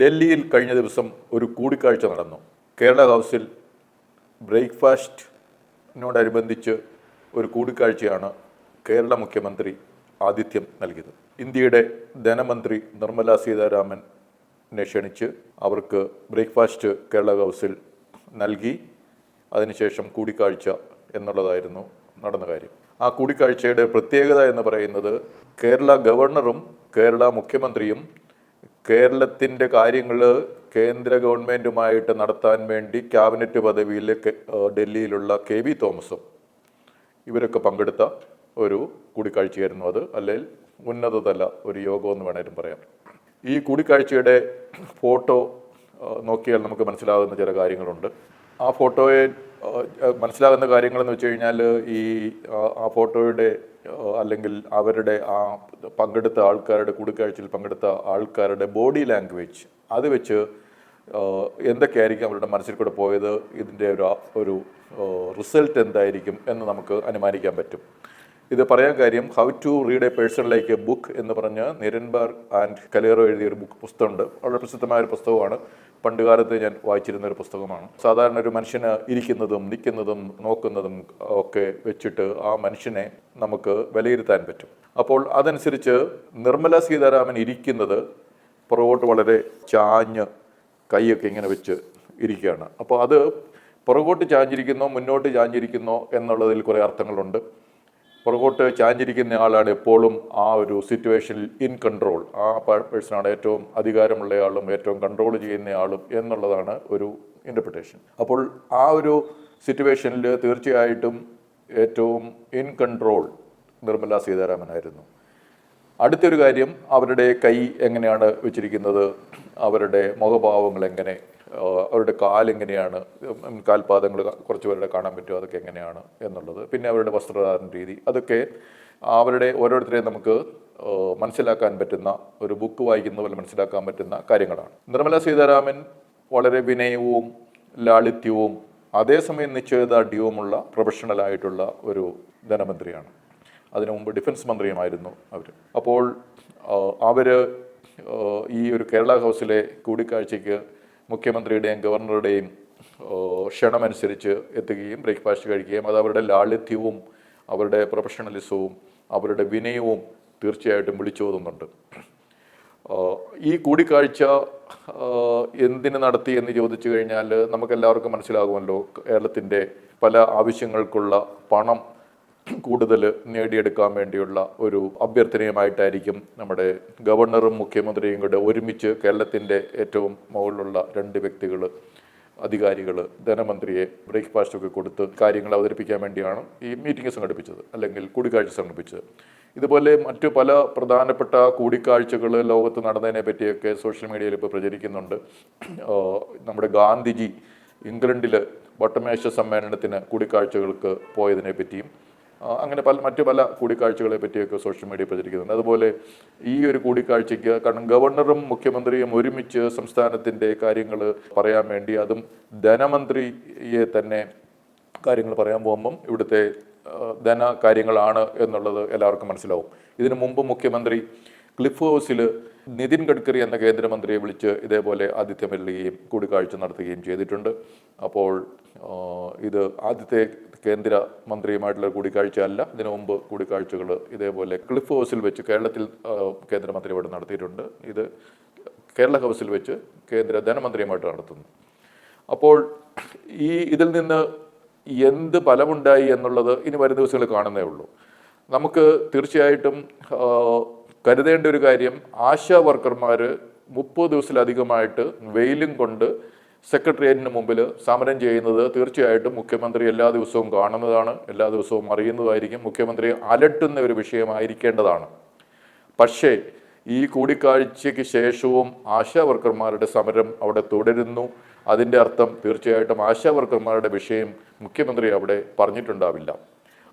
ഡൽഹിയിൽ കഴിഞ്ഞ ദിവസം ഒരു കൂടിക്കാഴ്ച നടന്നു. കേരള ഹൗസിൽ ബ്രേക്ക്ഫാസ്റ്റിനോടനുബന്ധിച്ച് ഒരു കൂടിക്കാഴ്ചയാണ് കേരള മുഖ്യമന്ത്രി ആതിഥ്യം നൽകിയത്. ഇന്ത്യയുടെ ധനമന്ത്രി നിർമ്മല സീതാരാമനെ ക്ഷണിച്ച് അവർക്ക് ബ്രേക്ക്ഫാസ്റ്റ് കേരള ഹൗസിൽ നൽകി. അതിനുശേഷം കൂടിക്കാഴ്ച എന്നുള്ളതായിരുന്നു നടന്ന കാര്യം. ആ കൂടിക്കാഴ്ചയുടെ പ്രത്യേകത എന്ന് പറയുന്നത് കേരള ഗവർണറും കേരള മുഖ്യമന്ത്രിയും കേരളത്തിന്റെ കാര്യങ്ങൾ കേന്ദ്ര ഗവൺമെന്റുമായിട്ട് നടത്താൻ വേണ്ടി ക്യാബിനറ്റ് പദവിയിൽ ഡൽഹിയിലുള്ള കെ വി തോമസും ഇവരൊക്കെ പങ്കെടുത്ത ഒരു കൂടിക്കാഴ്ചയായിരുന്നു അത്. അല്ലെങ്കിൽ ഉന്നതതല ഒരു യോഗം എന്ന് വേണേലും പറയാം. ഈ കൂടിക്കാഴ്ചയുടെ ഫോട്ടോ നോക്കിയാൽ നമുക്ക് മനസ്സിലാകുന്ന ചില കാര്യങ്ങളുണ്ട്. ആ ഫോട്ടോയെ മനസ്സിലാകുന്ന കാര്യങ്ങളെന്ന് വെച്ച് കഴിഞ്ഞാൽ ഈ ആ ഫോട്ടോയുടെ അല്ലെങ്കിൽ അവരുടെ ആ പങ്കെടുത്ത ആൾക്കാരുടെ കൂടിക്കാഴ്ചയിൽ പങ്കെടുത്ത ആൾക്കാരുടെ ബോഡി ലാംഗ്വേജ് അത് വെച്ച് എന്തൊക്കെയായിരിക്കും അവരുടെ മനസ്സിൽ കൂടെ പോയത് ഇതിന്റെ ഒരു ഒരു റിസൾട്ട് എന്തായിരിക്കും എന്ന് നമുക്ക് അനുമാനിക്കാൻ പറ്റും. ഇത് പറയാൻ കാര്യം how to read a person like a book എന്ന് പറഞ്ഞ് നിരൻബാർ ആൻഡ് കലേറോ എഴുതിയ ഒരു ബുക്ക് പുസ്തകമുണ്ട്. വളരെ പ്രസിദ്ധമായ ഒരു പുസ്തകമാണ്. പണ്ട് കാലത്ത് ഞാൻ വായിച്ചിരുന്ന ഒരു പുസ്തകമാണ്. സാധാരണ ഒരു മനുഷ്യന് ഇരിക്കുന്നതും നിൽക്കുന്നതും നോക്കുന്നതും ഒക്കെ വെച്ചിട്ട് ആ മനുഷ്യനെ നമുക്ക് വിലയിരുത്താൻ പറ്റും. അപ്പോൾ അതനുസരിച്ച് നിർമ്മല സീതാരാമൻ ഇരിക്കുന്നത് പുറകോട്ട് വളരെ ചാഞ്ഞ് കൈയൊക്കെ ഇങ്ങനെ വെച്ച് ഇരിക്കുകയാണ്. അപ്പോൾ അത് പുറകോട്ട് ചാഞ്ഞിരിക്കുന്നോ മുന്നോട്ട് ചാഞ്ഞിരിക്കുന്നോ എന്നുള്ളതിൽ കുറേ അർത്ഥങ്ങളുണ്ട്. പുറകോട്ട് ചാഞ്ഞിരിക്കുന്ന ആളാണ് എപ്പോഴും ആ ഒരു സിറ്റുവേഷനിൽ ഇൻ കൺട്രോൾ ആ പേഴ്സണാണ് ഏറ്റവും അധികാരമുള്ള ആളും ഏറ്റവും കൺട്രോൾ ചെയ്യുന്ന ആളും എന്നുള്ളതാണ് ഒരു ഇന്റർപ്രിട്ടേഷൻ അപ്പോൾ ആ ഒരു സിറ്റുവേഷനിൽ തീർച്ചയായിട്ടും ഏറ്റവും ഇൻ കൺട്രോൾ നിർമ്മല സീതാരാമനായിരുന്നു. അടുത്തൊരു കാര്യം അവരുടെ കൈ എങ്ങനെയാണ് വെച്ചിരിക്കുന്നത്? അവരുടെ മുഖഭാവങ്ങൾ എങ്ങനെ അവരുടെ കാലെങ്ങനെയാണ് കാൽപാദങ്ങൾ കുറച്ച് പേരുടെ കാണാൻ പറ്റുമോ അതൊക്കെ എങ്ങനെയാണ് എന്നുള്ളത്. പിന്നെ അവരുടെ വസ്ത്രധാരണ രീതി അതൊക്കെ അവരുടെ ഓരോരുത്തരെയും നമുക്ക് മനസ്സിലാക്കാൻ പറ്റുന്ന ഒരു ബുക്ക് വായിക്കുന്ന പോലെ മനസ്സിലാക്കാൻ പറ്റുന്ന കാര്യങ്ങളാണ്. നിർമ്മല സീതാരാമൻ വളരെ വിനയവും ലാളിത്യവും അതേസമയം നിശ്ചയദാർഢ്യവുമുള്ള പ്രൊഫഷണലായിട്ടുള്ള ഒരു ധനമന്ത്രിയാണ്. അതിനു മുമ്പ് ഡിഫൻസ് മന്ത്രിയുമായിരുന്നു അവർ അപ്പോൾ അവർ ഈ ഒരു കേരള ഹൗസിലെ കൂടിക്കാഴ്ചയ്ക്ക് മുഖ്യമന്ത്രിയുടെയും ഗവർണറുടെയും ക്ഷണമനുസരിച്ച് എത്തുകയും ബ്രേക്ക്ഫാസ്റ്റ് കഴിക്കുകയും അത് അവരുടെ ലാളിത്യവും അവരുടെ പ്രൊഫഷണലിസവും അവരുടെ വിനയവും തീർച്ചയായിട്ടും വിളിച്ചോതുന്നുണ്ട് ഈ കൂടിക്കാഴ്ച എന്തിന് നടത്തി എന്ന് ചോദിച്ചു കഴിഞ്ഞാൽ നമുക്കെല്ലാവർക്കും മനസ്സിലാകുമല്ലോ കേരളത്തിന്റെ പല ആവശ്യങ്ങൾക്കുള്ള പണം കൂടുതൽ നേടിയെടുക്കാൻ വേണ്ടിയുള്ള ഒരു അഭ്യർത്ഥനയുമായിട്ടായിരിക്കും നമ്മുടെ ഗവർണറും മുഖ്യമന്ത്രിയും കൂടെ ഒരുമിച്ച് കേരളത്തിന്റെ ഏറ്റവും മുകളിലുള്ള രണ്ട് വ്യക്തികൾ അധികാരികൾ ധനമന്ത്രിയെ ബ്രേക്ക്ഫാസ്റ്റ് ഒക്കെ കൊടുത്ത് കാര്യങ്ങൾ അവതരിപ്പിക്കാൻ വേണ്ടിയാണ് ഈ മീറ്റിംഗ് സംഘടിപ്പിച്ചത് അല്ലെങ്കിൽ കൂടിക്കാഴ്ച സംഘടിപ്പിച്ചത്. ഇതുപോലെ മറ്റു പല പ്രധാനപ്പെട്ട കൂടിക്കാഴ്ചകൾ ലോകത്ത് നടന്നതിനെ പറ്റിയൊക്കെ സോഷ്യൽ മീഡിയയിൽ ഇപ്പോൾ പ്രചരിക്കുന്നുണ്ട്. നമ്മുടെ ഗാന്ധിജി ഇംഗ്ലണ്ടിൽ വട്ടമേശ സമ്മേളനത്തിന് കൂടിക്കാഴ്ചകൾക്ക് പോയതിനെ പറ്റിയും അങ്ങനെ പല മറ്റു പല കൂടിക്കാഴ്ചകളെ പറ്റിയൊക്കെ സോഷ്യൽ മീഡിയ പ്രചരിക്കുന്നുണ്ട്. അതുപോലെ ഈ ഒരു കൂടിക്കാഴ്ചയ്ക്ക് കാരണം ഗവർണറും മുഖ്യമന്ത്രിയും ഒരുമിച്ച് സംസ്ഥാനത്തിന്റെ കാര്യങ്ങൾ പറയാൻ വേണ്ടി അതും ധനമന്ത്രിയെ തന്നെ കാര്യങ്ങൾ പറയാൻ പോകുമ്പം ഇവിടുത്തെ ധന കാര്യങ്ങളാണ് എന്നുള്ളത് എല്ലാവർക്കും മനസ്സിലാവും. ഇതിനു മുമ്പ് മുഖ്യമന്ത്രി ക്ലിഫ് ഹൗസിൽ നിതിൻ ഗഡ്കരി എന്ന കേന്ദ്രമന്ത്രിയെ വിളിച്ച് ഇതേപോലെ ആതിഥ്യം നൽകുകയും കൂടിക്കാഴ്ച നടത്തുകയും ചെയ്തിട്ടുണ്ട്. അപ്പോൾ ഇത് ആദ്യത്തെ കേന്ദ്ര മന്ത്രിയുമായിട്ടുള്ള കൂടിക്കാഴ്ച അല്ല ഇതിനു മുമ്പ് കൂടിക്കാഴ്ചകൾ ഇതേപോലെ ക്ലിഫ് ഹൗസിൽ വെച്ച് കേരളത്തിൽ കേന്ദ്രമന്ത്രി കേന്ദ്രമന്ത്രിയോട് നടത്തിയിട്ടുണ്ട്. ഇത് കേരള ഹൗസിൽ വെച്ച് കേന്ദ്ര ധനമന്ത്രിയുമായിട്ട് നടത്തുന്നു. അപ്പോൾ ഈ ഇതിൽ നിന്ന് എന്ത് ഫലമുണ്ടായി എന്നുള്ളത് ഇനി വരും ദിവസങ്ങളിൽ കാണുന്നേ ഉള്ളൂ. നമുക്ക് തീർച്ചയായിട്ടും കരുതേണ്ട ഒരു കാര്യം ആശാ വർക്കർമാർ മുപ്പത് ദിവസത്തിലധികമായിട്ട് വെയിലും കൊണ്ട് സെക്രട്ടേറിയറ്റിന് മുമ്പിൽ സമരം ചെയ്യുന്നത് തീർച്ചയായിട്ടും മുഖ്യമന്ത്രി എല്ലാ ദിവസവും കാണുന്നതാണ് എല്ലാ ദിവസവും അറിയുന്നതായിരിക്കും. മുഖ്യമന്ത്രി അലട്ടുന്ന ഒരു വിഷയമായിരിക്കേണ്ടതാണ്. പക്ഷേ ഈ കൂടിക്കാഴ്ചയ്ക്ക് ശേഷവും ആശാ വർക്കർമാരുടെ സമരം അവിടെ തുടരുന്നു. അതിന്റെ അർത്ഥം തീർച്ചയായിട്ടും ആശാ വർക്കർമാരുടെ വിഷയം മുഖ്യമന്ത്രി അവിടെ പറഞ്ഞിട്ടുണ്ടാവില്ല.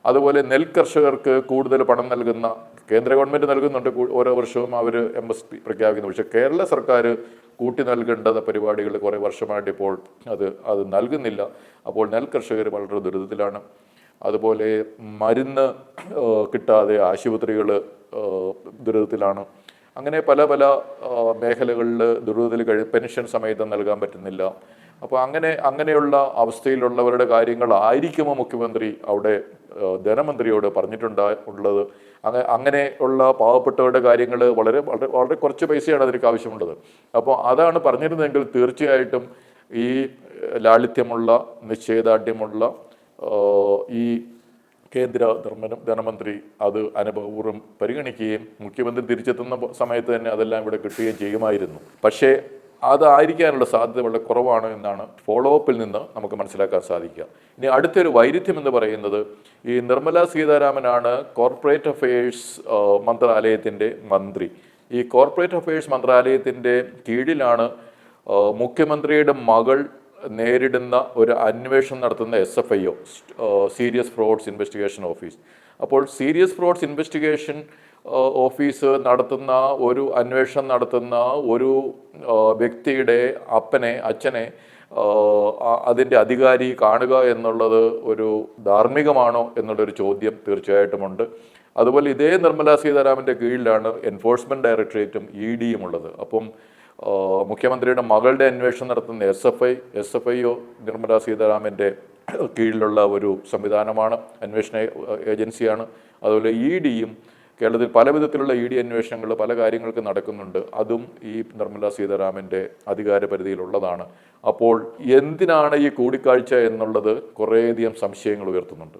അതുപോലെ നെൽ കർഷകർക്ക് കൂടുതൽ പണം നൽകുന്ന കേന്ദ്ര ഗവൺമെന്റ് നൽകുന്നുണ്ട് ഓരോ വർഷവും അവർ എം എസ് പി പ്രഖ്യാപിക്കുന്നു. പക്ഷേ കേരള സർക്കാർ കൂട്ടി നൽകേണ്ട പരിപാടികൾ കുറേ വർഷമായിട്ട് ഇപ്പോൾ അത് അത് നൽകുന്നില്ല. അപ്പോൾ നെൽ കർഷകർ വളരെ ദുരിതത്തിലാണ്. അതുപോലെ മരുന്ന് കിട്ടാതെ ആശുപത്രികൾ ദുരിതത്തിലാണ്. അങ്ങനെ പല പല മേഖലകളിൽ ദുരിതത്തിൽ കഴി പെൻഷൻ സമയത്ത് നൽകാൻ പറ്റുന്നില്ല. അപ്പോൾ അങ്ങനെ അങ്ങനെയുള്ള അവസ്ഥയിലുള്ളവരുടെ കാര്യങ്ങൾ കാര്യങ്ങളായിരിക്കുമോ മുഖ്യമന്ത്രി അവിടെ ധനമന്ത്രിയോട് പറഞ്ഞിട്ടുണ്ടാ ഉള്ളത്? അങ്ങ അങ്ങനെയുള്ള പാവപ്പെട്ടവരുടെ കാര്യങ്ങൾ വളരെ വളരെ വളരെ കുറച്ച് പൈസയാണ് അതിലേക്ക് ആവശ്യമുള്ളത്. അപ്പോൾ അതാണ് പറഞ്ഞിരുന്നതെങ്കിൽ തീർച്ചയായിട്ടും ഈ ലാളിത്യമുള്ള നിശ്ചയദാർഢ്യമുള്ള ഈ കേന്ദ്ര ധനമന്ത്രി അത് അനുഭവപൂർവം പരിഗണിക്കുകയും മുഖ്യമന്ത്രി തിരിച്ചെത്തുന്ന സമയത്ത് തന്നെ അതെല്ലാം ഇവിടെ കിട്ടുകയും ചെയ്യുമായിരുന്നു. പക്ഷേ അതായിരിക്കാനുള്ള സാധ്യത വളരെ കുറവാണ് എന്നാണ് ഫോളോ അപ്പിൽ നിന്ന് നമുക്ക് മനസ്സിലാക്കാൻ സാധിക്കുക. ഇനി അടുത്തൊരു വൈരുദ്ധ്യം എന്ന് പറയുന്നത് ഈ നിർമ്മല സീതാരാമനാണ് കോർപ്പറേറ്റ് അഫയേഴ്സ് മന്ത്രാലയത്തിന്റെ മന്ത്രി. ഈ കോർപ്പറേറ്റ് അഫയേഴ്സ് മന്ത്രാലയത്തിന്റെ കീഴിലാണ് മുഖ്യമന്ത്രിയുടെ മകൾ നേരിടുന്ന ഒരു അന്വേഷണം നടത്തുന്ന S F I O serious frauds investigation office അപ്പോൾ സീരിയസ് ഫ്രോഡ്സ് ഇൻവെസ്റ്റിഗേഷൻ ഓഫീസ് നടത്തുന്ന ഒരു അന്വേഷണം നടത്തുന്ന ഒരു വ്യക്തിയുടെ അപ്പനെ അച്ഛനെ അതിന്റെ അധികാരി കാണുക എന്നുള്ളത് ഒരു ധാർമ്മികമാണോ എന്നുള്ളൊരു ചോദ്യം തീർച്ചയായിട്ടുമുണ്ട്. അതുപോലെ ഇതേ നിർമ്മലാ സീതാരാമന്റെ കീഴിലാണ് എൻഫോഴ്സ്മെന്റ് ഡയറക്ടറേറ്റും ഇ ഡിയും ഉള്ളത് അപ്പം മുഖ്യമന്ത്രിയുടെ മകളുടെ അന്വേഷണം നടത്തുന്ന S F I S F I O Nirmala സീതാരാമന്റെ കീഴിലുള്ള ഒരു സംവിധാനമാണ് അന്വേഷണ ഏജൻസിയാണ്. അതുപോലെ ഇ ഡിയും കേരളത്തിൽ പല വിധത്തിലുള്ള ഇ ഡി അന്വേഷണങ്ങൾ പല കാര്യങ്ങൾക്ക് നടക്കുന്നുണ്ട്. അതും ഈ നിർമ്മല സീതാരാമന്റെ അധികാര പരിധിയിലുള്ളതാണ് അപ്പോൾ എന്തിനാണ് ഈ കൂടിക്കാഴ്ച എന്നുള്ളത് കുറേയധികം സംശയങ്ങൾ ഉയർത്തുന്നുണ്ട്.